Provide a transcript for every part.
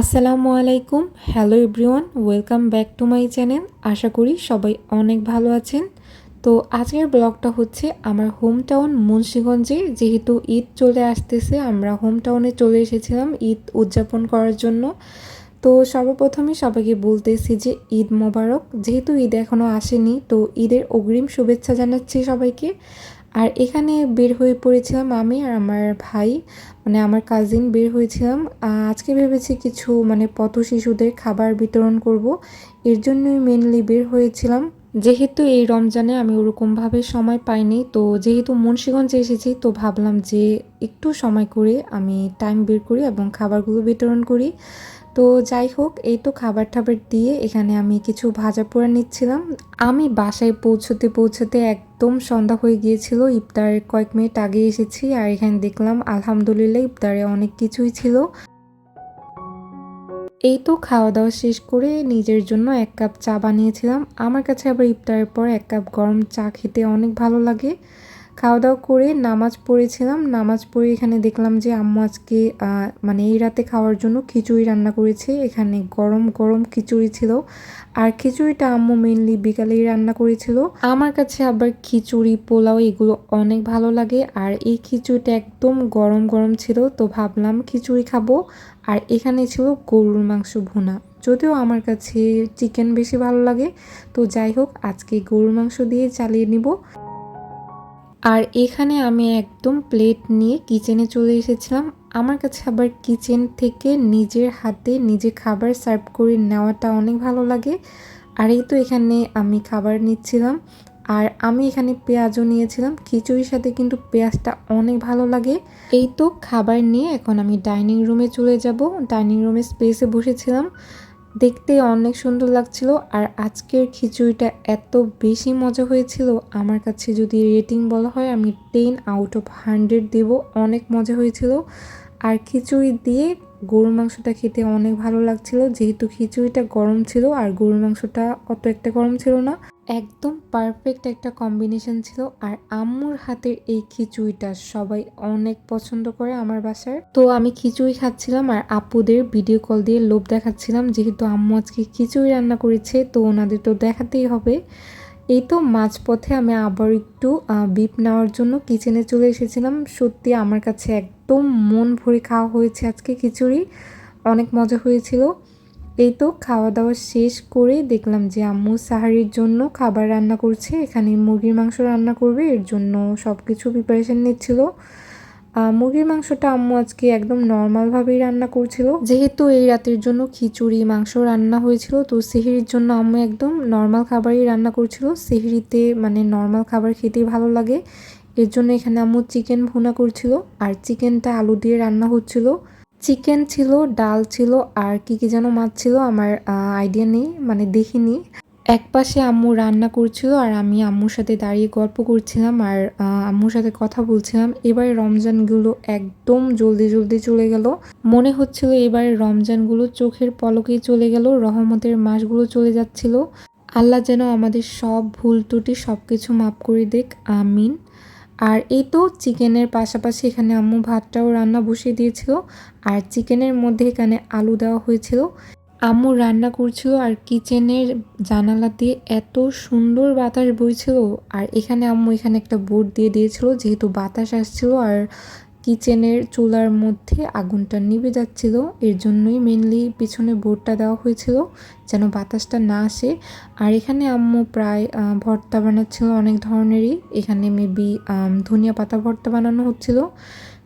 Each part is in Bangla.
আসসালামু আলাইকুম। Hello everyone welcome back to my channel আশা করি সবাই অনেক ভালো আছেন। তো আজকের ব্লগটা হচ্ছে আমার হোম টাউন মুন্সীগঞ্জে। যেহেতু ঈদ চলে আসতেছে, আমরা হোম টাউনে চলে এসেছিলাম ঈদ উদযাপন করার জন্য। তো সর্বপ্রথমে সবাইকে বলতেছি যে ঈদ মোবারক। যেহেতু ঈদ এখনও আসেনি, তো ঈদের অগ্রিম শুভেচ্ছা জানাচ্ছি সবাইকে। আর এখানে বের হয়ে পড়েছিলাম আমি আর আমার ভাই মানে আমার কাজিন বের হয়েছিলাম। আজকে ভেবেছি কিছু মানে পথ শিশুদের খাবার বিতরণ করব। এর জন্যই মেনলি বের হয়েছিলাম। যেহেতু এই রমজানে আমি ওরকমভাবে সময় পাইনি, তো যেহেতু মুন্সীগঞ্জে এসেছি, তো ভাবলাম যে একটু সময় করে আমি টাইম বের করি এবং খাবারগুলো বিতরণ করি। তো যাই হোক, এই তো খাবার টাবার দিয়ে এখানে আমি কিছু ভাজা পোড়া নিচ্ছিলাম। আমি বাসায় পৌঁছতে পৌঁছতে একদম সন্ধ্যা হয়ে গিয়েছিল। ইফতারের কয়েক মিনিট আগে এসেছি আর এখানে দেখলাম, আলহামদুলিল্লাহ ইফতারে অনেক কিছুই ছিল। এই তো খাওয়া দাওয়া শেষ করে নিজের জন্য এক কাপ চা বানিয়েছিলাম। আমার কাছে আবার ইফতারের পর এক কাপ গরম চা খেতে অনেক ভালো লাগে। খাওয়া দাওয়া করে নামাজ পড়েছিলাম। নামাজ পড়ে এখানে দেখলাম যে আম্মু আজকে মানে এই রাতে খাওয়ার জন্য খিচুড়ি রান্না করেছে। এখানে গরম গরম খিচুড়ি ছিল। আর খিচুড়িটা আম্মু মেনলি বিকালেই রান্না করেছিল। আমার কাছে আবার খিচুড়ি, পোলাও এগুলো অনেক ভালো লাগে। আর এই খিচুড়িটা একদম গরম গরম ছিল, তো ভাবলাম খিচুড়ি খাব। আর এখানে ছিল গরুর মাংস ভুনা। যদিও আমার কাছে চিকেন বেশি ভালো লাগে। তো যাই হোক, আজকে গরুর মাংস দিয়ে চালিয়ে নিব। আর এখানে আমি একদম প্লেট নিয়ে কিচেনে চলে এসেছিলাম। আমার কাছে আবার কিচেন থেকে নিজের হাতে নিজে খাবার সার্ভ করে নেওয়াটা অনেক ভালো লাগে। আর এই তো এখানে আমি খাবার নিচ্ছিলাম। আর আমি এখানে পেঁয়াজও নিয়েছিলাম। খিচুড়ির সাথে কিন্তু পেঁয়াজটা অনেক ভালো লাগে। এই তো খাবার নিয়ে এখন আমি ডাইনিং রুমে চলে যাব। ডাইনিং রুমে স্পেসে বসেছিলাম। দেখতে অনেক সুন্দর লাগছিল আর আজকের খিচুড়িটা এত বেশি মজা হয়েছিল, আমার কাছে যদি রেটিং বলা হয় আমি টেন আউট অফ হান্ড্রেড দেব, অনেক মজা হয়েছিল। আর খিচুড়ি দিয়ে গরুর মাংসটা খেতে অনেক ভালো লাগছিল, যেহেতু খিচুড়িটা গরম ছিল আর গরুর মাংসটা অত একটা গরম ছিল না। একদম পারফেক্ট একটা কম্বিনেশন ছিল। আর আম্মুর হাতের এই খিচুড়িটা সবাই অনেক পছন্দ করে আমার বাসার। তো আমি খিচুড়ি খাচ্ছিলাম আর আপুদের ভিডিও কল দিয়ে লোভ দেখাচ্ছিলাম, যেহেতু আম্মু আজকে খিচুড়ি রান্না করেছে, তো ওনাদের তো দেখাতেই হবে। এই তো মাঝপথে আমি আবার একটু বিপ নেওয়ার জন্য কিচেনে চলে এসেছিলাম। সত্যি আমার কাছে একদম মন ভরে খাওয়া হয়েছে আজকে খিচুড়ি। অনেক মজা হয়েছিল। এই তো খাওয়া দাওয়া শেষ করে দেখলাম যে আম্মু সাহারির জন্য খাবার রান্না করছে। এখানে মুরগির মাংস রান্না করবে, এর জন্য সব কিছু প্রিপারেশান নিচ্ছিল মুরগির মাংসটা আম্মু আজকে একদম নর্মালভাবেই রান্না করছিল। যেহেতু এই রাতের জন্য খিচুড়ি, মাংস রান্না হয়েছিল, তো সেহেরির জন্য আম্মু একদম নর্মাল খাবারই রান্না করছিল। সেহেরিতে মানে নর্মাল খাবার খেতেই ভালো লাগে। এর জন্য এখানে আম্মু চিকেন ভুনা করছিল। আর চিকেনটা আলু দিয়ে রান্না হচ্ছিল। চিকেন ছিল, ডাল ছিল, আর কি কি যেন মাছ ছিল আমার আইডিয়া নেই মানে দেখিনি। এক পাশে আম্মু রান্না করছিল আর আমি আম্মুর সাথে দাঁড়িয়ে গল্প করছিলাম আর আম্মুর সাথে কথা বলছিলাম। এবারে রমজানগুলো একদম জলদি জলদি চলে গেল। মনে হচ্ছিল এবারে রমজানগুলো চোখের পলকেই চলে গেল, রহমতের মাসগুলো চলে যাচ্ছিল। আল্লাহ যেন আমাদের সব ভুল ত্রুটি সব কিছু মাফ করে দেখ, আমিন। আর এই তো চিকেনের পাশাপাশি এখানে আম্মু ভাতটাও রান্না বসিয়ে দিয়েছিল, আর চিকেনের মধ্যে এখানে আলু দেওয়া হয়েছিল। আম্মু রান্না করছিল আর কিচেনের জানালা দিয়ে এত সুন্দর বাতাস বইছিল, আর এখানে আম্মু এখানে একটা বোর্ড দিয়ে দিয়েছিল, যেহেতু বাতাস আসছিল, আর কিচেনের চুলার মধ্যে আগুনটা নিভে যাচ্ছিল। এর জন্যই মেনলি পিছনে বোর্ডটা দেওয়া হয়েছিল যেন বাতাসটা না আসে। আর এখানে আম্মু প্রায় ভর্তা বানাচ্ছিল অনেক ধরনেরই। এখানে মেবি ধনিয়া পাতা ভর্তা বানানো হচ্ছিল।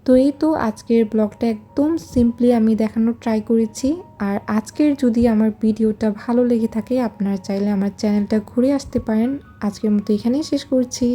তো এই তো আজকের ব্লগটা একদম সিম্পলি আমি দেখানোর ট্রাই করেছি। আর আজকের যদি আমার ভিডিওটা ভালো লেগে থাকে, আপনারা চাইলে আমার চ্যানেলটা ঘুরে আসতে পারেন। আজকের মতো এখানেই শেষ করছি।